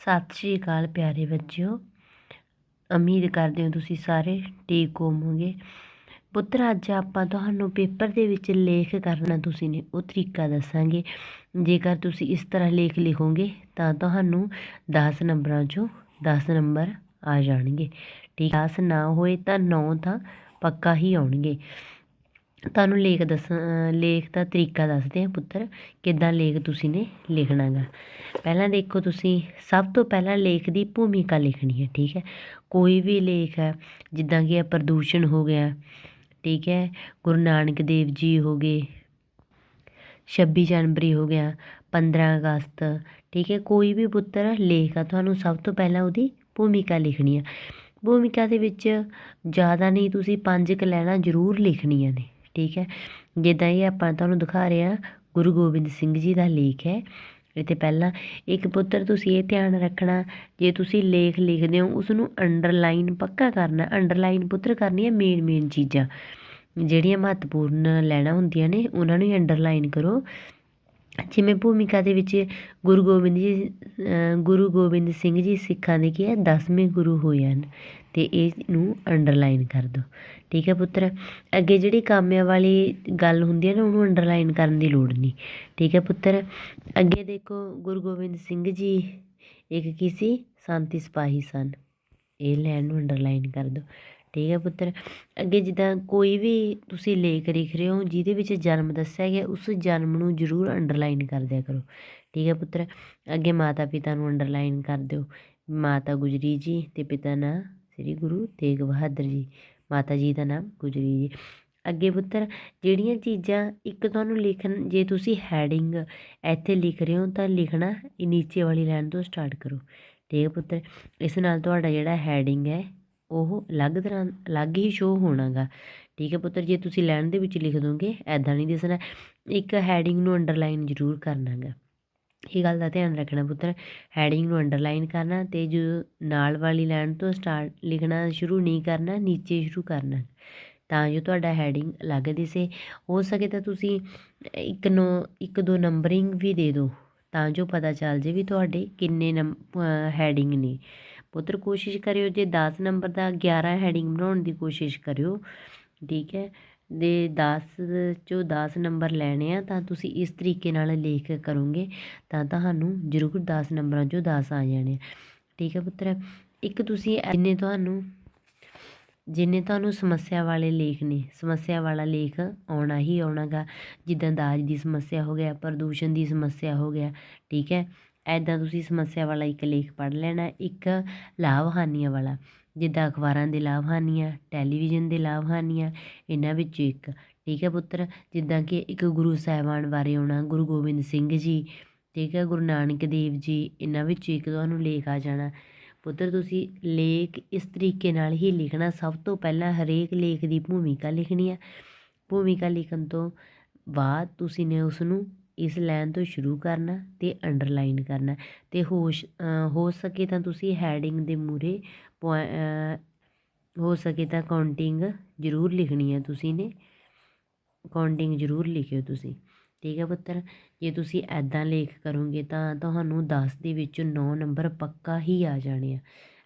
ਸਤਿ ਸ਼੍ਰੀ ਅਕਾਲ ਪਿਆਰੇ ਬੱਚਿਓ। ਉਮੀਦ ਕਰਦੇ ਹਾਂ ਤੁਸੀਂ ਸਾਰੇ ਠੀਕ ਹੋਵੋਗੇ। ਪੁੱਤਰ, ਅੱਜ ਆਪਾਂ ਤੁਹਾਨੂੰ ਪੇਪਰ ਦੇ ਵਿੱਚ ਲੇਖ ਕਰਨਾ ਤੁਸੀਂ ਨੇ, ਉਹ ਤਰੀਕਾ ਦੱਸਾਂਗੇ। ਜੇਕਰ ਤੁਸੀਂ ਇਸ ਤਰ੍ਹਾਂ ਲੇਖ ਲਿਖੋਗੇ, ਤਾਂ ਤੁਹਾਨੂੰ 10 ਨੰਬਰਾਂ 'ਚੋਂ 10 ਨੰਬਰ ਆ ਜਾਣਗੇ। ਠੀਕ 10 ਨਾ ਹੋਏ ਤਾਂ 9 ਤਾਂ ਪੱਕਾ ਹੀ ਆਉਣਗੇ। ਤੁਹਾਨੂੰ ਲੇਖ ਦੱਸ ਲੇਖ ਦਾ ਤਰੀਕਾ ਦੱਸਦੇ ਆ ਪੁੱਤਰ, ਕਿੱਦਾਂ ਲੇਖ ਤੁਸੀਂ ਨੇ ਲਿਖਣਾ ਗਾ। ਪਹਿਲਾਂ ਦੇਖੋ ਤੁਸੀਂ, ਸਭ ਤੋਂ ਪਹਿਲਾਂ ਲੇਖ ਦੀ ਭੂਮਿਕਾ ਲਿਖਣੀ ਹੈ, ਠੀਕ ਹੈ। ਕੋਈ ਵੀ ਲੇਖ ਹੈ, ਜਿੱਦਾਂ ਕਿ ਪ੍ਰਦੂਸ਼ਣ ਹੋ ਗਿਆ, ਠੀਕ ਹੈ, ਗੁਰੂ ਨਾਨਕ ਦੇਵ ਜੀ ਹੋ ਗਏ 26 ਜਨਵਰੀ ਹੋ ਗਿਆ 15 ਅਗਸਤ, ਠੀਕ ਹੈ, ਕੋਈ ਵੀ ਪੁੱਤਰ ਲੇਖ ਆ ਤੁਹਾਨੂੰ ਸਭ ਤੋਂ ਪਹਿਲਾਂ ਉਹਦੀ ਭੂਮਿਕਾ ਲਿਖਣੀ ਆ ਭੂਮਿਕਾ ਦੇ ਵਿੱਚ ਜ਼ਿਆਦਾ ਨਹੀਂ, ਤੁਸੀਂ ਪੰਜ ਕ ਲੈਣਾ ਜ਼ਰੂਰ ਲਿਖਣੀਆਂ ਨੇ। ਠੀਕ ਹੈ। ਜਿੱਦਾਂ ਇਹ ਆਪਾਂ ਤੁਹਾਨੂੰ ਦਿਖਾ ਰਹੇ ਹਾਂ, ਗੁਰੂ ਗੋਬਿੰਦ ਸਿੰਘ ਜੀ ਦਾ ਲੇਖ ਹੈ। ਇੱਥੇ ਪਹਿਲਾਂ, ਇੱਕ ਪੁੱਤਰ ਤੁਸੀਂ ਇਹ ਧਿਆਨ ਰੱਖਣਾ, ਜੇ ਤੁਸੀਂ ਲੇਖ ਲਿਖਦੇ ਹੋ ਉਸ ਨੂੰ ਅੰਡਰਲਾਈਨ ਪੱਕਾ ਕਰਨਾ ਅੰਡਰਲਾਈਨ ਪੁੱਤਰ ਕਰਨੀ ਹੈ ਮੇਨ ਮੇਨ ਚੀਜ਼ਾਂ। ਜਿਹੜੀਆਂ ਮਹੱਤਵਪੂਰਨ ਲੈਣਾ ਹੁੰਦੀਆਂ ਨੇ, ਉਹਨਾਂ ਨੂੰ ਹੀ ਅੰਡਰਲਾਈਨ ਕਰੋ। ਛੇਵੇਂ ਭੂਮਿਕਾ ਦੇ ਵਿੱਚ ਗੁਰੂ ਗੋਬਿੰਦ ਜੀ ਗੁਰੂ ਗੋਬਿੰਦ ਸਿੰਘ ਜੀ ਸਿੱਖਾਂ ਦੇ ਕੀ ਹੈ 10ਵੇਂ ਗੁਰੂ ਹੋਏ ਹਨ ਅਤੇ ਇਹ ਨੂੰ ਅੰਡਰਲਾਈਨ ਕਰ ਦਿਉ ਠੀਕ ਹੈ ਪੁੱਤਰ? ਅੱਗੇ ਜਿਹੜੀ ਕਾਮਿਆਂ ਵਾਲੀ ਗੱਲ ਹੁੰਦੀ ਹੈ ਨਾ, ਉਹਨੂੰ ਅੰਡਰਲਾਈਨ ਕਰਨ ਦੀ ਲੋੜ ਨਹੀਂ। ਠੀਕ ਹੈ ਪੁੱਤਰ? ਅੱਗੇ ਦੇਖੋ, ਗੁਰੂ ਗੋਬਿੰਦ ਸਿੰਘ ਜੀ ਇੱਕ ਕੀ ਸੀ? ਸ਼ਾਂਤੀ ਸਿਪਾਹੀ ਸਨ। ਇਹ ਲੈਣ ਨੂੰ ਅੰਡਰਲਾਈਨ ਕਰ ਦਿਉ ਠੀਕ ਹੈ ਪੁੱਤਰ। ਅੱਗੇ ਜਿੱਦਾਂ ਕੋਈ ਵੀ ਤੁਸੀਂ ਲੇਖ ਲਿਖ ਰਹੇ ਹੋ, ਜਿਹਦੇ ਵਿੱਚ ਜਨਮ ਦੱਸਿਆ ਗਿਆ, ਉਸ ਜਨਮ ਨੂੰ ਜ਼ਰੂਰ ਅੰਡਰਲਾਈਨ ਕਰ ਦਿਆ ਕਰੋ। ਠੀਕ ਹੈ ਪੁੱਤਰ। ਅੱਗੇ ਮਾਤਾ ਪਿਤਾ ਨੂੰ ਅੰਡਰਲਾਈਨ ਕਰ ਦਿਓ। ਮਾਤਾ ਗੁਜਰੀ ਜੀ ਤੇ ਪਿਤਾ ਨਾਂ ਸ੍ਰੀ ਗੁਰੂ ਤੇਗ ਬਹਾਦਰ ਜੀ। ਮਾਤਾ ਜੀ ਦਾ ਨਾਮ ਗੁਜਰੀ ਜੀ। ਅੱਗੇ ਪੁੱਤਰ, ਜਿਹੜੀਆਂ ਚੀਜ਼ਾਂ ਇੱਕ ਤੁਹਾਨੂੰ ਲਿਖਣ, ਜੇ ਤੁਸੀਂ ਹੈਡਿੰਗ ਇੱਥੇ ਲਿਖ ਰਹੇ ਹੋ, ਤਾਂ ਲਿਖਣਾ ਨੀਚੇ ਵਾਲੀ ਲਾਈਨ ਤੋਂ ਸਟਾਰਟ ਕਰੋ। ਠੀਕ ਹੈ ਪੁੱਤਰ। ਇਸ ਨਾਲ ਤੁਹਾਡਾ ਜਿਹੜਾ ਹੈਡਿੰਗ ਹੈ ਉਹ ਅਲੱਗ ਤਰ੍ਹਾਂ, ਅਲੱਗ ਹੀ ਸ਼ੋ ਹੋਣਾਗਾ। ਠੀਕ ਹੈ ਪੁੱਤਰ, ਜੇ ਤੁਸੀਂ ਲੈਣ ਦੇ ਵਿੱਚ ਲਿਖ ਦੋਗੇ ਐਦਾਂ ਨਹੀਂ ਦਿਸਣਾ। ਇੱਕ ਹੈਡਿੰਗ ਨੂੰ ਅੰਡਰਲਾਈਨ ਜ਼ਰੂਰ ਕਰਨਾਗਾ। ਇਹ ਗੱਲ ਦਾ ਧਿਆਨ ਰੱਖਣਾ ਪੁੱਤਰ ਹੈਡਿੰਗ ਨੂੰ ਅੰਡਰਲਾਈਨ ਕਰਨਾ ਤੇ ਜੋ ਨਾਲ ਵਾਲੀ ਲਾਈਨ ਤੋਂ ਸਟਾਰਟ ਲਿਖਣਾ ਸ਼ੁਰੂ ਨਹੀਂ ਕਰਨਾ, ਨੀਚੇ ਸ਼ੁਰੂ ਕਰਨਾ। ਤਾਂ ਜੋ ਤੁਹਾਡਾ ਹੈਡਿੰਗ ਅਲੱਗ ਦਿਸੇ। ਹੋ ਸਕੇ ਤਾਂ ਤੁਸੀਂ ਇੱਕ ਨੋ, ਇੱਕ ਦੋ ਨੰਬਰਿੰਗ ਵੀ ਦੇ ਦਿਓ, ਤਾਂ ਜੋ ਪਤਾ ਚੱਲ ਜੇ ਵੀ ਤੁਹਾਡੇ ਕਿੰਨੇ ਹੈਡਿੰਗ ਨੇ। ਪੁੱਤਰ ਕੋਸ਼ਿਸ਼ ਕਰਿਓ ਜੇ 10 ਨੰਬਰ ਦਾ 11 ਹੈਡਿੰਗ ਬਣਾਉਣ ਦੀ ਕੋਸ਼ਿਸ਼ ਕਰਿਓ, ਠੀਕ ਹੈ? ਦੇ 10 ਚੋਂ 10 ਨੰਬਰ ਲੈਣੇ ਆ ਤਾਂ ਤੁਸੀਂ ਇਸ ਤਰੀਕੇ ਨਾਲ ਲੇਖ ਕਰੋਗੇ ਤਾਂ ਤੁਹਾਨੂੰ ਜ਼ਰੂਰ 10 ਨੰਬਰਾਂ ਚੋਂ 10 ਆ ਜਾਣੇ ਠੀਕ ਹੈ ਪੁੱਤਰ? ਇੱਕ ਤੁਸੀਂ ਜਿੰਨੇ ਤੁਹਾਨੂੰ ਜਿੰਨੇ ਤੁਹਾਨੂੰ ਸਮੱਸਿਆ ਵਾਲੇ ਲੇਖ ਨੇ, ਸਮੱਸਿਆ ਵਾਲਾ ਲੇਖ ਆਉਣਾ ਹੀ ਆਉਣਾਗਾ, ਜਿੱਦਾਂ ਦਾਜ ਦੀ ਸਮੱਸਿਆ ਹੋ ਗਿਆ, ਪ੍ਰਦੂਸ਼ਣ ਦੀ ਸਮੱਸਿਆ ਹੋ ਗਿਆ, ਠੀਕ ਹੈ? ਐਦਾਂ ਤੁਸੀਂ ਸਮੱਸਿਆ ਵਾਲਾ ਇੱਕ ਲੇਖ ਪੜ੍ਹ ਲੈਣਾ, ਇੱਕ ਲਾਭ ਹਾਨੀਆਂ ਵਾਲਾ। ਜਿੱਦਾਂ ਅਖਬਾਰਾਂ ਦੇ ਲਾਭ ਹਾਨੀਆਂ ਟੈਲੀਵਿਜ਼ਨ ਦੇ ਲਾਭ ਹਾਨੀਆਂ ਇਹਨਾਂ ਵਿੱਚੋਂ ਇੱਕ। ਠੀਕ ਹੈ ਪੁੱਤਰ? ਜਿੱਦਾਂ ਕਿ ਇੱਕ ਗੁਰੂ ਸਾਹਿਬਾਨ ਬਾਰੇ ਆਉਣਾ, ਗੁਰੂ ਗੋਬਿੰਦ ਸਿੰਘ ਜੀ, ਠੀਕ ਹੈ, ਗੁਰੂ ਨਾਨਕ ਦੇਵ ਜੀ, ਇਹਨਾਂ ਵਿੱਚੋਂ ਇੱਕ ਤੁਹਾਨੂੰ ਲੇਖ ਆ ਜਾਣਾ। ਪੁੱਤਰ, ਤੁਸੀਂ ਲੇਖ ਇਸ ਤਰੀਕੇ ਨਾਲ ਹੀ ਲਿਖਣਾ, ਸਭ ਤੋਂ ਪਹਿਲਾਂ ਹਰੇਕ ਲੇਖ ਦੀ ਭੂਮਿਕਾ ਲਿਖਣੀ ਹੈ ਭੂਮਿਕਾ ਲਿਖਣ ਤੋਂ ਬਾਅਦ ਤੁਸੀਂ ਨੇ ਉਸ ਨੂੰ ਇਸ ਲਾਈਨ ਤੋਂ ਸ਼ੁਰੂ ਕਰਨਾ ਅਤੇ ਅੰਡਰਲਾਈਨ ਕਰਨਾ। ਅਤੇ ਹੋਸ਼ ਹੋ ਸਕੇ ਤਾਂ ਤੁਸੀਂ ਹੈਡਿੰਗ ਦੇ ਮੂਹਰੇ ਪੁਆ ਹੋ ਸਕੇ ਤਾਂ ਕਾਊਂਟਿੰਗ ਜ਼ਰੂਰ ਲਿਖਣੀ ਹੈ ਤੁਸੀਂ ਨੇ। ਕਾਊਂਟਿੰਗ ਜ਼ਰੂਰ ਲਿਖਿਓ ਤੁਸੀਂ। ਠੀਕ ਹੈ ਪੁੱਤਰ, ਜੇ ਤੁਸੀਂ ਐਦਾਂ ਲੇਖ ਕਰੋਗੇ ਤਾਂ ਤੁਹਾਨੂੰ 10 ਦੇ ਵਿੱਚੋਂ 9 ਨੰਬਰ ਪੱਕਾ ਹੀ ਆ ਜਾਣੇ ਆ।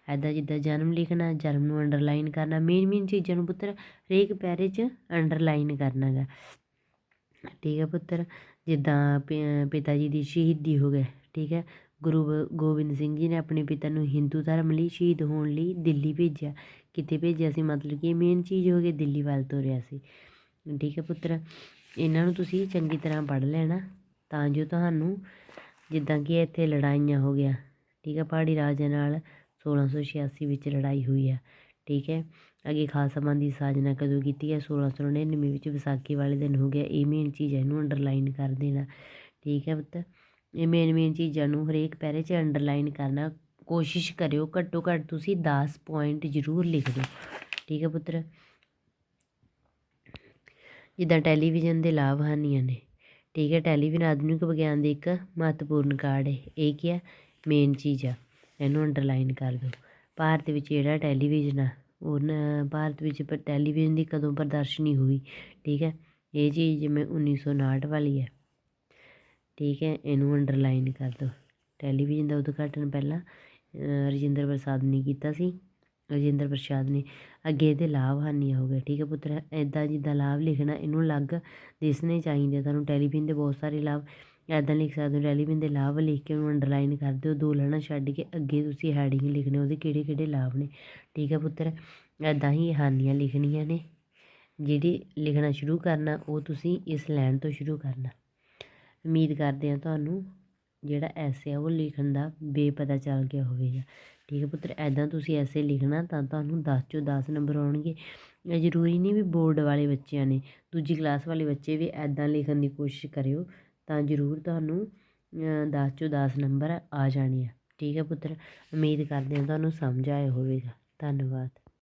ਐਦਾਂ ਜਿੱਦਾਂ ਜਨਮ ਲਿਖਣਾ, ਜਨਮ ਨੂੰ ਅੰਡਰਲਾਈਨ ਕਰਨਾ ਮੇਨ ਮੇਨ ਚੀਜ਼ਾਂ ਨੂੰ ਪੁੱਤਰ ਹਰੇਕ ਪੈਰੇ 'ਚ ਅੰਡਰਲਾਈਨ ਕਰਨਾਗਾ ਠੀਕ ਹੈ ਪੁੱਤਰ, ਜਿੱਦਾਂ ਪਿਤਾ ਜੀ ਦੀ ਸ਼ਹੀਦੀ ਹੋ ਗਏ, ਠੀਕ ਹੈ। ਗੁਰੂ ਗੋਬਿੰਦ ਸਿੰਘ ਜੀ ਨੇ ਆਪਣੇ ਪਿਤਾ ਨੂੰ ਹਿੰਦੂ ਧਰਮ ਲਈ ਸ਼ਹੀਦ ਹੋਣ ਲਈ ਦਿੱਲੀ ਭੇਜਿਆ। ਕਿਤੇ ਭੇਜਿਆ ਸੀ? ਮਤਲਬ ਕਿ ਮੇਨ ਚੀਜ਼ ਹੋ ਗਈ, ਦਿੱਲੀ ਵੱਲ ਤੋਰਿਆ ਸੀ। ਠੀਕ ਹੈ ਪੁੱਤਰ, ਇਹਨਾਂ ਨੂੰ ਤੁਸੀਂ ਚੰਗੀ ਤਰ੍ਹਾਂ ਪੜ੍ਹ ਲੈਣਾ, ਤਾਂ ਜੋ ਤੁਹਾਨੂੰ ਜਿੱਦਾਂ ਕਿ ਇੱਥੇ ਲੜਾਈਆਂ ਹੋ ਗਿਆ, ਠੀਕ ਹੈ। ਪਹਾੜੀ ਰਾਜਿਆਂ ਨਾਲ 1686 ਵਿੱਚ ਲੜਾਈ ਹੋਈ ਆ, ਠੀਕ ਹੈ। ਅੱਗੇ ਖਾਲਸਾ ਪੰਥ ਦੀ ਸਾਜਨਾ ਕਦੋਂ ਕੀਤੀ ਹੈ? 1699 ਵਿੱਚ ਵਿਸਾਖੀ ਵਾਲੇ ਦਿਨ ਹੋ ਗਿਆ। ਇਹ ਮੇਨ ਚੀਜ਼ ਹੈ ਇਹਨੂੰ ਅੰਡਰਲਾਈਨ ਕਰ ਦੇਣਾ। ਠੀਕ ਹੈ ਪੁੱਤ? ਇਹ ਮੇਨ ਮੇਨ ਚੀਜ਼ਾਂ ਨੂੰ ਹਰੇਕ ਪੈਰੇ 'ਚ ਅੰਡਰਲਾਈਨ ਕਰਨਾ। ਕੋਸ਼ਿਸ਼ ਕਰਿਓ, ਘੱਟੋ ਘੱਟ ਤੁਸੀਂ 10 ਪੁਆਇੰਟ ਜ਼ਰੂਰ ਲਿਖ ਦਿਓ। ਠੀਕ ਹੈ ਪੁੱਤਰ? ਜਿੱਦਾਂ ਟੈਲੀਵਿਜ਼ਨ ਦੇ ਲਾਭ ਹਾਨੀਆਂ ਨੇ। ਠੀਕ ਹੈ ਟੈਲੀਵਿਜ਼ਨ ਆਧੁਨਿਕ ਵਿਗਿਆਨ ਦੇ ਇੱਕ ਮਹੱਤਵਪੂਰਨ ਕਾਰਡ ਹੈ। ਇਹ ਕੀ ਹੈ? ਮੇਨ ਚੀਜ਼ ਆ। ਇਹਨੂੰ ਅੰਡਰਲਾਈਨ ਕਰ ਦਿਓ। ਭਾਰਤ ਵਿੱਚ ਜਿਹੜਾ ਟੈਲੀਵਿਜ਼ਨ ਆ ਭਾਰਤ ਵਿੱਚ ਟੈਲੀਵਿਜ਼ਨ ਦੀ ਕਦੋਂ ਪ੍ਰਦਰਸ਼ਨੀ ਹੋਈ? ਠੀਕ ਹੈ, ਇਹ ਚੀਜ਼ ਜਿਵੇਂ 1959 ਵਾਲੀ ਹੈ। ਠੀਕ ਹੈ, ਇਹਨੂੰ ਅੰਡਰਲਾਈਨ ਕਰ ਦਿਓ। ਟੈਲੀਵਿਜ਼ਨ ਦਾ ਉਦਘਾਟਨ ਪਹਿਲਾਂ ਰਜਿੰਦਰ ਪ੍ਰਸਾਦ ਨੇ ਕੀਤਾ ਸੀ। ਰਜਿੰਦਰ ਪ੍ਰਸਾਦ ਨੇ ਅੱਗੇ ਇਹਦੇ ਲਾਭ ਹਾਨੀਆਂ ਹੋ ਗਏ। ਠੀਕ ਹੈ ਪੁੱਤਰ ਐਦਾਂ ਜਿੱਦਾਂ ਲਾਭ ਲਿਖਣਾ ਇਹਨੂੰ ਅਲੱਗ ਦਿਸਣੇ ਚਾਹੀਦੇ ਆ। ਤੁਹਾਨੂੰ ਟੈਲੀਵਿਜ਼ਨ ਦੇ ਬਹੁਤ ਸਾਰੇ ਲਾਭ ਇੱਦਾਂ ਲਿਖ ਸਕਦੇ ਹੋ ਟੈਲੀਵਿਜ਼ਨ ਦੇ ਲਾਭ ਲਿਖ ਕੇ ਉਹਨੂੰ ਅੰਡਰਲਾਈਨ ਕਰ ਦਿਓ, ਦੋ ਲਾਈਨਾਂ ਛੱਡ ਕੇ ਅੱਗੇ ਤੁਸੀਂ ਹੈਡਿੰਗ ਲਿਖਣੇ, ਉਹਦੇ ਕਿਹੜੇ ਕਿਹੜੇ ਲਾਭ ਨੇ। ਠੀਕ ਹੈ ਪੁੱਤਰ, ਇੱਦਾਂ ਹੀ ਹਾਨੀਆਂ ਲਿਖਣੀਆਂ ਨੇ, ਜਿਹੜੀ ਲਿਖਣਾ ਸ਼ੁਰੂ ਕਰਨਾ, ਉਹ ਤੁਸੀਂ ਇਸ ਲਾਈਨ ਤੋਂ ਸ਼ੁਰੂ ਕਰਨਾ। ਉਮੀਦ ਕਰਦੇ ਹਾਂ ਤੁਹਾਨੂੰ ਜਿਹੜਾ ਐਸੇ ਆ, ਉਹ ਲਿਖਣ ਦਾ ਬੇਪਤਾ ਚੱਲ ਗਿਆ ਹੋਵੇਗਾ। ਠੀਕ ਹੈ ਪੁੱਤਰ ਐਦਾਂ ਤੁਸੀਂ ਐਸੇ ਲਿਖਣਾ ਤਾਂ ਤੁਹਾਨੂੰ 10 ਚੋਂ 10 ਨੰਬਰ ਆਉਣਗੇ। ਇਹ ਜ਼ਰੂਰੀ ਨਹੀਂ ਵੀ ਬੋਰਡ ਵਾਲੇ ਬੱਚਿਆਂ ਨੇ, ਦੂਜੀ ਕਲਾਸ ਵਾਲੇ ਬੱਚੇ ਵੀ ਐਦਾਂ ਲਿਖਣ ਦੀ ਕੋਸ਼ਿਸ਼ ਕਰਿਓ ਤਾਂ ਜ਼ਰੂਰ ਤੁਹਾਨੂੰ ਦਸ ਚੋਂ ਦਸ ਨੰਬਰ ਆ ਜਾਣੇ ਆ। ਠੀਕ ਹੈ ਪੁੱਤਰ? ਉਮੀਦ ਕਰਦੇ ਹਾਂ ਤੁਹਾਨੂੰ ਸਮਝ ਆਇਆ ਹੋਵੇਗਾ। ਧੰਨਵਾਦ।